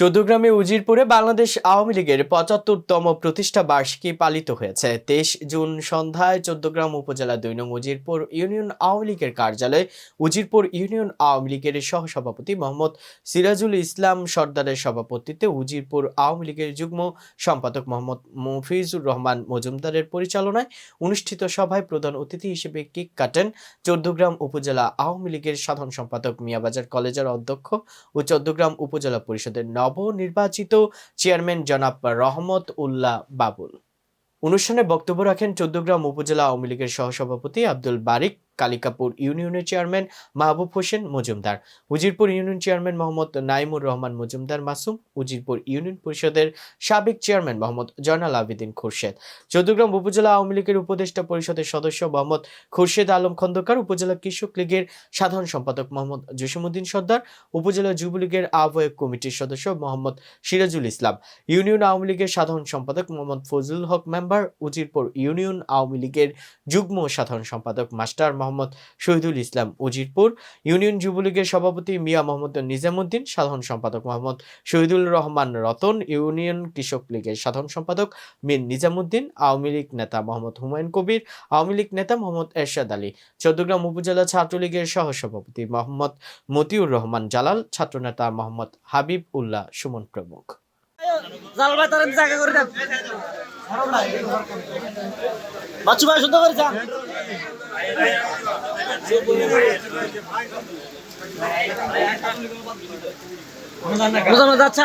চৌদ্দগ্রামে উজিরপুরে বাংলাদেশ আওয়ামী লীগের পঁচাত্তরতম প্রতিষ্ঠা বার্ষিকী পালিত হয়েছে। তেইশ জুন সন্ধ্যায় চৌদ্দগ্রাম উপজেলা দুই নং উজিরপুর ইউনিয়ন আওয়ামী লীগের কার্যালয়ে উজিরপুর ইউনিয়ন আওয়ামী লীগের সহসভাপতি মোহাম্মদ সিরাজুল ইসলাম সর্দারের সভাপতিত্বে উজিরপুর আওয়ামী লীগের যুগ্ম সম্পাদক মোহাম্মদ মফিজুর রহমান মজুমদারের পরিচালনায় অনুষ্ঠিত সভায় প্রধান অতিথি হিসেবে কেক কাটেন চৌদ্দগ্রাম উপজেলা আওয়ামী লীগের সাধারণ সম্পাদক মিয়াবাজার কলেজের অধ্যক্ষ ও চৌদ্দগ্রাম উপজেলা পরিষদের নবনির্বাচিত চেয়ারম্যান জনাব রহমত উল্লাহ বাবুল। অনুষ্ঠানে বক্তব্য রাখেন চৌদ্দগ্রাম উপজেলা আওয়ামী লীগের সহসভাপতি আব্দুল বারিক। কালিকাপুর ইউনিয়নের chairman Mahbub Hossain Majumder. Ujirpur union chairman Mohammad Naimur Rahman Majumder Masum, Ujirpur union পরিষদের সাবেক চেয়ারম্যান মোহাম্মদ জয়নাল আবেদিন খুরশেদ। চৌদ্দগ্রাম উপজেলা আওয়ামী লীগের উপদেষ্টা পরিষদের সদস্য মোহাম্মদ খুরশেদ আলম খন্দকার, উপজেলা কৃষক লীগের সাধারণ সম্পাদক মোহাম্মদ জসিমুদ্দিন সর্দার, উপজেলা যুবলীগের আহ্বায়ক কমিটির সদস্য মোহাম্মদ সিরাজুল ইসলাম। ইউনিয়ন আওয়ামী লীগের সাধারণ সম্পাদক মোহাম্মদ ফজলুল হক মেম্বার, উজিরপুর ইউনিয়ন আওয়ামী লীগের যুগ্ম সাধারণ সম্পাদক মাস্টার মোহাম্মদ শহীদুল ইসলাম উজিরপুর, ইউনিয়ন যুবলীগের সভাপতি মিয়া মোহাম্মদ নিজামুদ্দিন, সাধারণ সম্পাদক মোহাম্মদ শহীদুল রহমান রতন, ইউনিয়ন কৃষক লীগের সাধারণ সম্পাদক মীর নিজামুদ্দিন, আওয়ামী লীগ নেতা মোহাম্মদ হুমায়ুন কবির, আওয়ামী লীগ নেতা মোহাম্মদ এরশাদ আলী, চৌদ্দগ্রাম উপজেলা ছাত্রলীগের সহসভাপতি মোহাম্মদ মতিউর রহমান জালাল, ছাত্রনেতা মোহাম্মদ হাবিব উল্লাহ সুমন প্রমুখ। বাচ্চু ভাই শুদ্ধ করে যান বুঝানো যাচ্ছে